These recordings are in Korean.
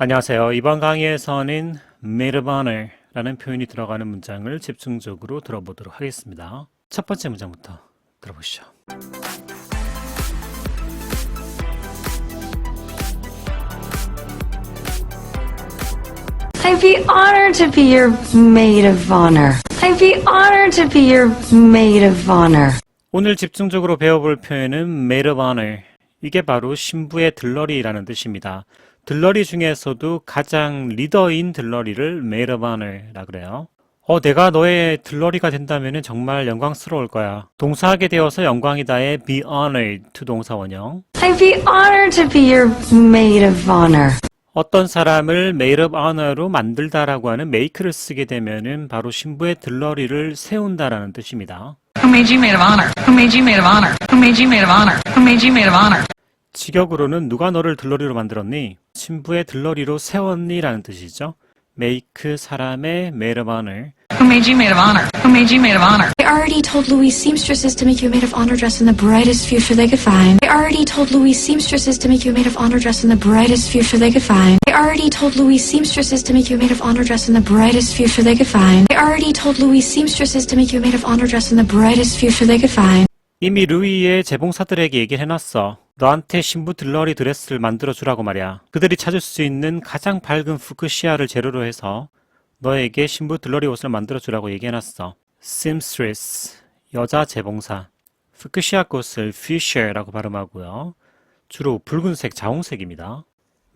안녕하세요. 이번 강의에서는 honor라는 표현이 들어가는 문장을 집중적으로 들어보도록 하겠습니다. 첫 번째 문장부터 들어보시죠. I'd be honored to be your maid of honor. I'd be honored to be your maid of honor. 오늘 집중적으로 배워볼 표현은 maid of honor. 이게 바로 신부의 들러리라는 뜻입니다. 들러리 중에서도 가장 리더인 들러리를 maid of honor라 그래요. 어, 내가 너의 들러리가 된다면 정말 영광스러울 거야. 동사하게 되어서 영광이다의 be honored to 동사 원형. I'd be honored to be your maid of honor. 어떤 사람을 made of honor로 만들다라고 하는 make를 쓰게 되면은 바로 신부의 들러리를 세운다라는 뜻입니다. Who made you maid of honor? Who made you maid of honor? Who made you maid of honor? Who made you maid of honor? 직역으로는 누가 너를 들러리로 만들었니? 신부의 들러리로 세웠니라는 뜻이죠. make 사람의 made of honor. Who made you maid of honor? Who made you maid of honor? I already told Louise seamstresses to make you a maid of honor dress in the brightest fuchsia they could find. I already told Louise seamstresses to make you a maid of honor dress in the brightest fuchsia they could find. I already told Louise seamstresses to make you a maid of honor dress in the brightest fuchsia they could find. I already told Louise seamstresses to make you a maid of honor dress in the brightest fuchsia they could find. 이미 루이의 재봉사들에게 얘기를 해놨어. 너한테 신부 들러리 드레스를 만들어 주라고 말이야. 그들이 찾을 수 있는 가장 밝은 푸크시아를 재료로 해서 너에게 신부 들러리 옷을 만들어 주라고 얘기해놨어. seamstress, 여자 재봉사. 푸크시아 꽃을 fuchsia라고 발음하고요. 주로 붉은색, 자홍색입니다.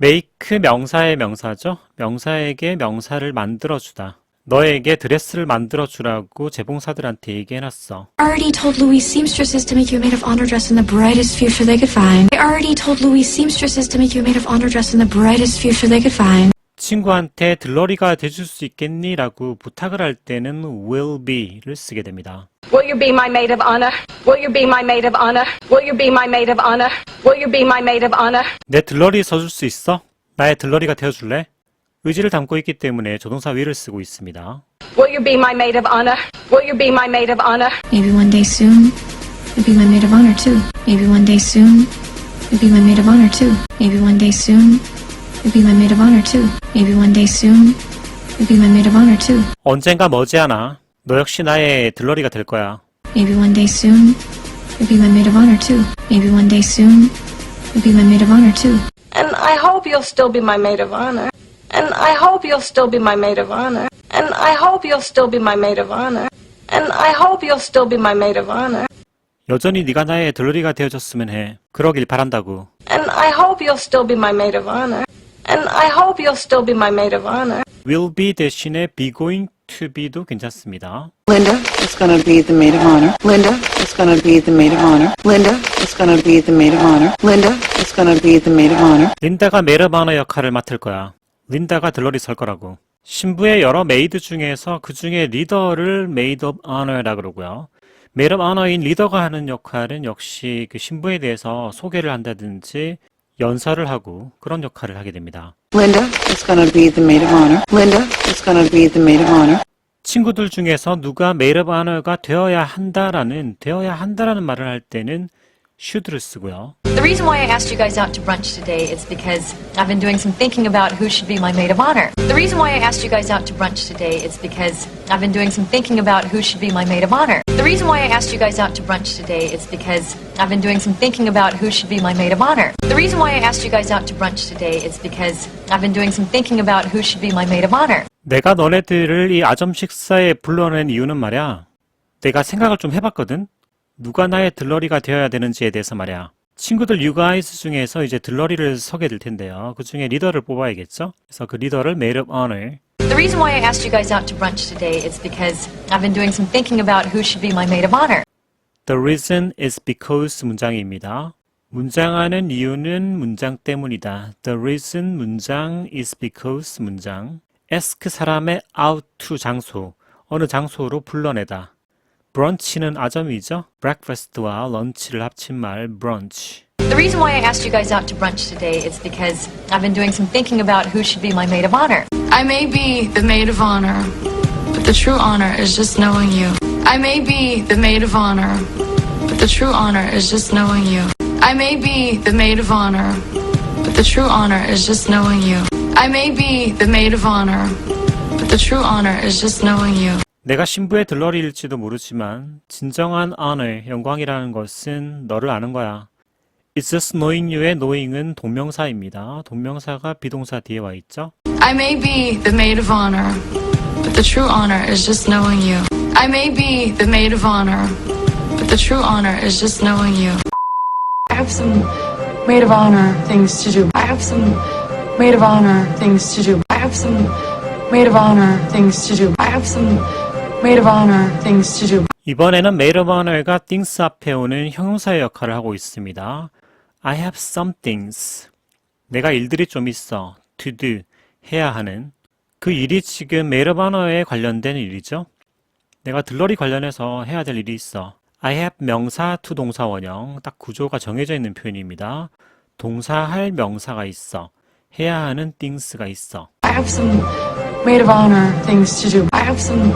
make 명사의 명사죠. 명사에게 명사를 만들어 주다. 너에게 드레스를 만들어 주라고 재봉사들한테 얘기해놨어. I already told Louise seamstresses to make you a maid of honor dress in the brightest fuchsia they could find. I already told Louise seamstresses to make you a maid of honor dress in the brightest fuchsia they could find. 친구한테 들러리가 돼줄 수 있겠니? 라고 부탁을 할 때는 will be를 쓰게 됩니다. Will you be my maid of honor? Will you be my maid of honor? Will you be my maid of honor? Will you be my maid of honor? 내 들러리 써줄 수 있어? 나의 들러리가 되어줄래? 의지를 담고 있기 때문에 조동사 will을 쓰고 있습니다. Will you be my maid of honor? Will you be my maid of honor? Maybe one day soon, you'll be my maid of honor too. Maybe one day soon, you'll be my maid of honor too. Maybe one day soon, you'll be my maid of honor too. Maybe one day soon, you'll be my maid of honor too. 언젠가 머지않아 너 역시 나의 들러리가 될 거야. Maybe one day soon, you'll be my maid of honor too. Maybe one day soon, you'll be my maid of honor too. And I hope you'll still be my maid of honor. And I hope you'll still be my maid of honor. And I hope you'll still be my maid of honor. And I hope you'll still be my maid of honor. 여전히 네가 나의 들러리가 되어줬으면 해. 그러길 바란다고. And I hope you'll still be my maid of honor. And I hope you'll still be my maid of honor. will be 대신에 be going to be도 괜찮습니다. Linda is going to be the maid of honor. Linda is going to be the maid of honor. Linda is going to be the maid of honor. Linda is going to be the maid of honor. 린다가 메르바너 역할을 맡을 거야. 린다가 들러리 설 거라고. 신부의 여러 메이드 중에서 그 중에 리더를 메이드 오브 아너라 그러고요. 메이드 오브 아너인 리더가 하는 역할은 역시 그 신부에 대해서 소개를 한다든지 연설을 하고 그런 역할을 하게 됩니다. Linda is going to be the maid of honor. Linda is going to be the maid of honor. 친구들 중에서 누가 메이드 오브 아너가 되어야 한다라는 되어야 한다라는 말을 할 때는 should를 쓰고요. The reason why I asked you guys out to brunch today is because I've been doing some thinking about who should be my maid of honor. The reason why I asked you guys out to brunch today is because I've been doing some thinking about who should be my maid of honor. The reason why I asked you guys out to brunch today is because I've been doing some thinking about who should be my maid of honor. The reason why I asked you guys out to brunch today is because I've been doing some thinking about who should be my maid of honor. 내가 너네들을 이 아점 식사에 불러낸 이유는 말이야. 내가 생각을 좀 해봤거든. 누가 나의 들러리가 되어야 되는지에 대해서 말이야. 친구들 guys 중에서 이제 들러리를 서게 될 텐데요. 그 중에 리더를 뽑아야겠죠? 그래서 그 리더를 maid of honor. The reason why I asked you guys out to brunch today is because I've been doing some thinking about who should be my maid of honor. The reason is because 문장입니다. 문장하는 이유는 문장 때문이다. The reason 문장 is because 문장. ask 사람의 out to 장소, 어느 장소로 불러내다. 브런치는 아점이죠. breakfast와 런치를 합친 말 brunch. The reason why I asked you guys out to brunch today is because I've been doing some thinking about who should be my maid of honor. I may be the maid of honor, but the true honor is just knowing you. I may be the maid of honor, but the true honor is just knowing you. I may be the maid of honor, but the true honor is just knowing you. I may be the maid of honor, but the true honor is just knowing you. 내가 신부의 들러리일지도 모르지만 진정한 honor, 영광이라는 것은 너를 아는 거야. It's just knowing you의 knowing은 동명사입니다. 동명사가 비동사 뒤에 와 있죠. I may be the maid of honor, but the true honor is just knowing you. I may be the maid of honor, but the true honor is just knowing you. I have some maid of honor things to do. I have some maid of honor things to do. I have some maid of honor things to do. I have some maid of honor things to do. 이번에는 made of honor가 things 앞에 오는 형용사의 역할을 하고 있습니다. I have some things. 내가 일들이 좀 있어. to do. 해야 하는. 그 일이 지금 made of honor에 관련된 일이죠. 내가 들러리 관련해서 해야 될 일이 있어. I have 명사 to 동사 원형. 딱 구조가 정해져 있는 표현입니다. 동사 할 명사가 있어. 해야 하는 things가 있어. I have some maid of honor things to do. I have some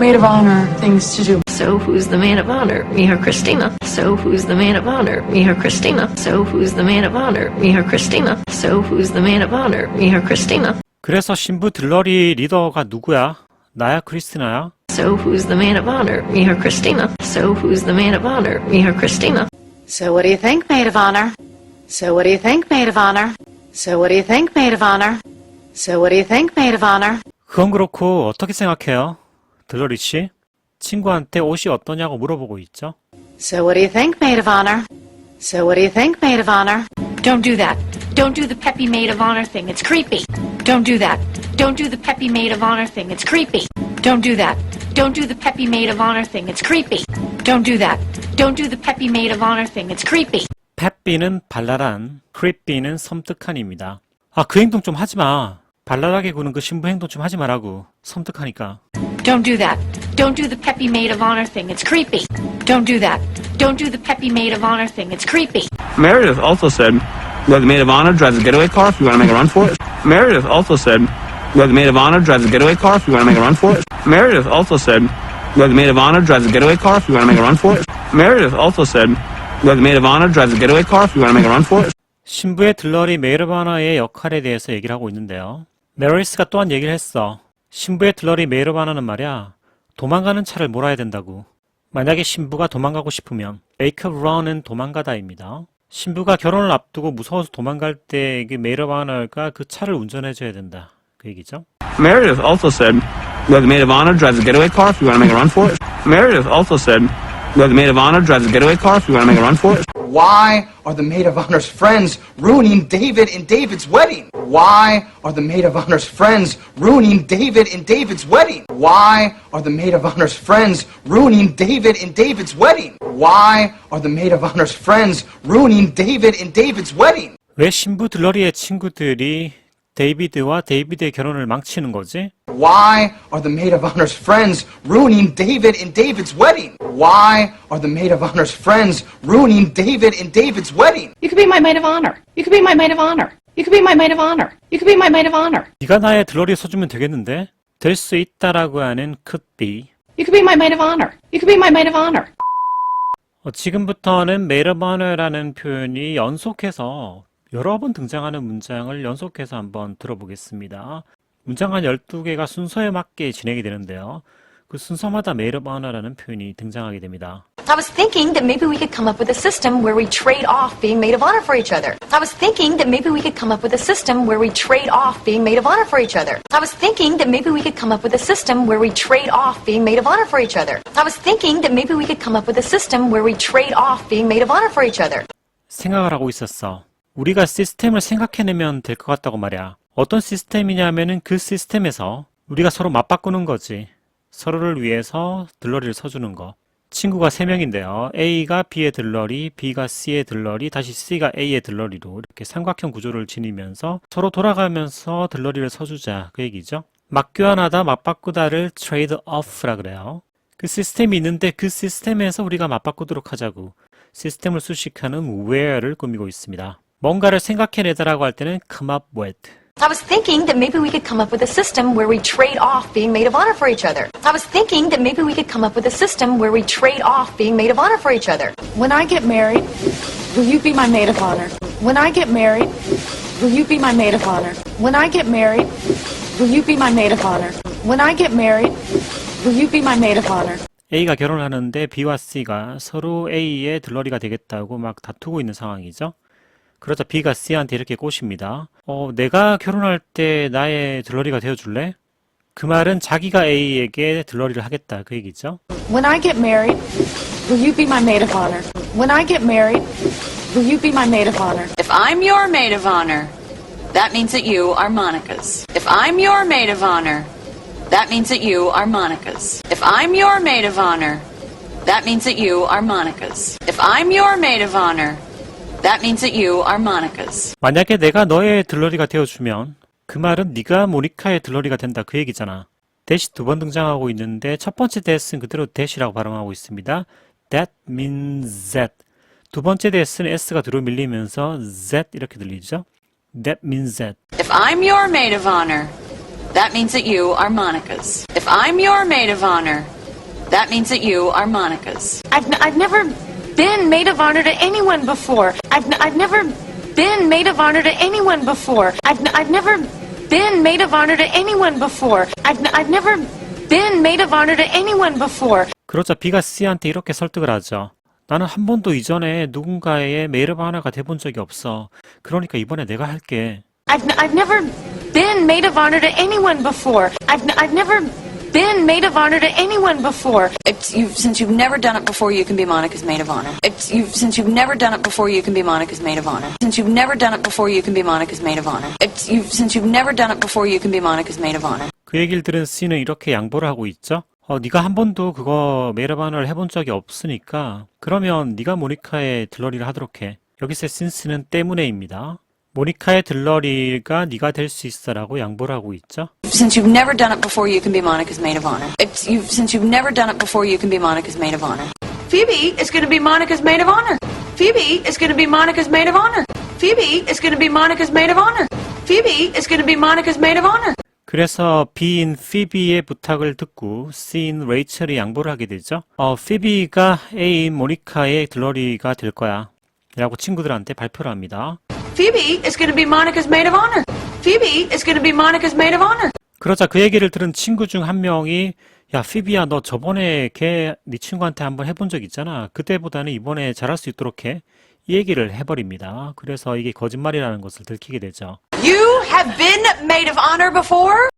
maid of honor things to do. So who's the maid of honor? Me or Christina? So who's the maid of honor? Me or Christina? So who's the maid of honor? Me or Christina? So who's the maid of honor? Me or Christina? 그래서 신부 들러리 리더가 누구야? 나야 크리스티나야? So who's the maid of honor? Me or Christina? So who's the maid of honor? Me or Christina? So what do you think, maid of honor? So what do you think, maid of honor? So what do you think, maid of honor? So what do you think, maid of honor? 그건 그렇고 어떻게 생각해요? 들러리 씨? 친구한테 옷이 어떠냐고 물어보고 있죠. So what do you think, maid of honor? So what do you think, maid of honor? Don't do that. Don't do the peppy maid of honor thing. It's creepy. Don't do that. Don't do the peppy maid of honor thing. It's creepy. Don't do that. Don't do the peppy maid of honor thing. It's creepy. Don't do that. Don't do the peppy maid of honor thing. It's creepy. 펫비는 발랄한, 크립비는 섬뜩한입니다. 아, 그 행동 좀 하지 마. 발랄하게 구는 그 신부 행동 좀 하지 말라고. 섬뜩하니까. Don't do that. Don't do the peppy maid of honor thing. It's creepy. Don't do that. Don't do the peppy maid of honor thing. It's creepy. Meredith also said, well, the maid of honor drives a getaway car if you want to make a run for it. Meredith also said, well, the maid of honor drives a getaway car if you want to make a run for it. Meredith also said, well, the maid of honor drives a getaway car if you want to make a run for it. Meredith also said, well, the maid of honor drives a getaway car if you want to make a run for it. 신부의 들러리 메이르바나의 역할에 대해서 얘기를 하고 있는데요. 메리스가 또한 얘기를 했어. 신부의 들러리 메이르바나는 말이야. 도망가는 차를 몰아야 된다고. 만약에 신부가 도망가고 싶으면 make a run은 도망가다입니다. 신부가 결혼을 앞두고 무서워서 도망갈 때그 메이르바나가 그 차를 운전해줘야 된다. 그 얘기죠. Meredith also said, well, the maid of honor drives a getaway car if you want to make a run for it. Meredith also said, well, the maid of honor drives a getaway car if you want to make a run for it. Why are the maid of honor's friends ruining David and David's wedding? Why are the maid of honor's friends ruining David and David's wedding? Why are the maid of honor's friends ruining David and David's wedding? Why are the maid of honor's friends ruining David and David's wedding? 왜 신부 들러리의 친구들이 데이비드와 데이비드의 결혼을 망치는 거지? Why are the maid of honor's friends ruining David and David's wedding? Why are the maid of honor's friends ruining David and David's wedding? You could be my maid of honor. You could be my maid of honor. You could be my maid of honor. You could be my maid of honor. 네가 나의 들러리 서주면 되겠는데? 될 수 있다라고 하는 could be. You could be my maid of honor. You could be my maid of honor. 어, 지금부터는 made of honor라는 표현이 연속해서 여러 번 등장하는 문장을 연속해서 한번 들어보겠습니다. 문장 한 12개가 순서에 맞게 진행이 되는데요. 그 순서마다 made of honor라는 표현이 등장하게 됩니다. I was thinking that maybe we could come up with a system where we trade off being maid of honor for each other. I was thinking that maybe we could come up with a system where we trade off being maid of honor for each other. I was thinking that maybe we could come up with a system where we trade off being maid of honor for each other. I was thinking that maybe we could come up with a system where we trade off being maid of honor for each other. 생각을 하고 있었어. 우리가 시스템을 생각해내면 될 것 같다고 말이야. 어떤 시스템이냐면은 그 시스템에서 우리가 서로 맞바꾸는 거지. 서로를 위해서 들러리를 서주는 거. 친구가 3명인데요. A가 B의 들러리, B가 C의 들러리, 다시 C가 A의 들러리로 이렇게 삼각형 구조를 지니면서 서로 돌아가면서 들러리를 서주자. 그 얘기죠. 맞교환하다, 맞바꾸다를 trade off라 그래요. 그 시스템이 있는데 그 시스템에서 우리가 맞바꾸도록 하자고. 시스템을 수식하는 where를 꾸미고 있습니다. 뭔가를 생각해내다라고 할 때는 come up with. I was thinking that maybe we could come up with a system where we trade off being maid of honor for each other. I was thinking that maybe we could come up with a system where we trade off being maid of honor for each other. When I get married, will you be my maid of honor? When I get married, will you be my maid of honor? When I get married, will you be my maid of honor? When I get married, will you be my maid of honor? A가 결혼하는데 B와 C가 서로 A의 들러리가 되겠다고 막 다투고 있는 상황이죠. 그러자 B가 C한테 이렇게 꼬십니다. 어, 내가 결혼할 때 나의 들러리가 되어줄래? 그 말은 자기가 A에게 들러리를 하겠다 그 얘기죠. When I get married, will you be my maid of honor? When I get married, will you be my maid of honor? If I'm your maid of honor, that means that you are Monica's. If I'm your maid of honor, that means that you are Monica's. If I'm your maid of honor, that means that you are Monica's. If I'm your maid of honor, that means that you are Monica's. 만약에 내가 너의 들러리가 되어주면 그 말은 네가 모니카의 들러리가 된다 그 얘기잖아. 대시 두 번 등장하고 있는데 첫 번째 that은 그대로 that이라고 발음하고 있습니다. That means that. 두 번째 that은 s가 뒤로 밀리면서 that 이렇게 들리죠. That means that. If I'm your maid of honor, that means that you are Monica's. If I'm your maid of honor, that means that you are Monica's. I've, n- I've never been maid of honor to anyone before. I've, n- I've never been maid of honor to anyone before. I've, n- I've never been maid of honor to anyone before. I've, n- I've never been maid of honor to anyone before. 그러자 B가 C한테 이렇게 설득을 하죠. 나는 한 번도 이전에 누군가의 메이드 하나가 돼본 적이 없어. 그러니까 이번에 내가 할게. I've, n- I've never been maid of honor to anyone before. I've, n- I've never been maid of honor to anyone before. If you, since you've never done it before, you can be Monica's maid of honor. If you, since you've never done it before, you can be Monica's maid of honor. Since you've never done it before, you can be Monica's maid of honor. If you, since you've never done it before, you can be Monica's maid of honor. 그 얘기를 들은 C는 이렇게 양보를 하고 있죠. 어, 네가 한 번도 그거 메이드반을 해본 적이 없으니까 그러면 네가 모니카의 들러리를 하도록 해. 여기서 since는 때문에입니다. 모니카의 들러리가 네가 될 수 있어라고 양보를 하고 있죠. Since you've never done it before, you can be Monica's maid of honor. If you, since you've never done it before, you can be Monica's maid of honor. Phoebe is going to be Monica's maid of honor. Phoebe is going to be Monica's maid of honor. Phoebe is going to be Monica's maid of honor. Phoebe is going to be Monica's maid of honor. 그래서 B인 피비의 부탁을 듣고 C인 레이첼이 양보를 하게 되죠. 어, 피비가 A인 모니카의 들러리가 될 거야. 라고 친구들한테 발표를 합니다. Phoebe is going to be Monica's maid of honor. Phoebe is going to be Monica's maid of honor. 그러자 그 얘기를 들은 친구 중 한 명이 야 피비야 너 저번에 걔 네 친구한테 한번 해본 적 있잖아. 그때보다는 이번에 잘할 수 있도록 해. 이 얘기를 해버립니다. 그래서 이게 거짓말이라는 것을 들키게 되죠. You have been maid of honor before?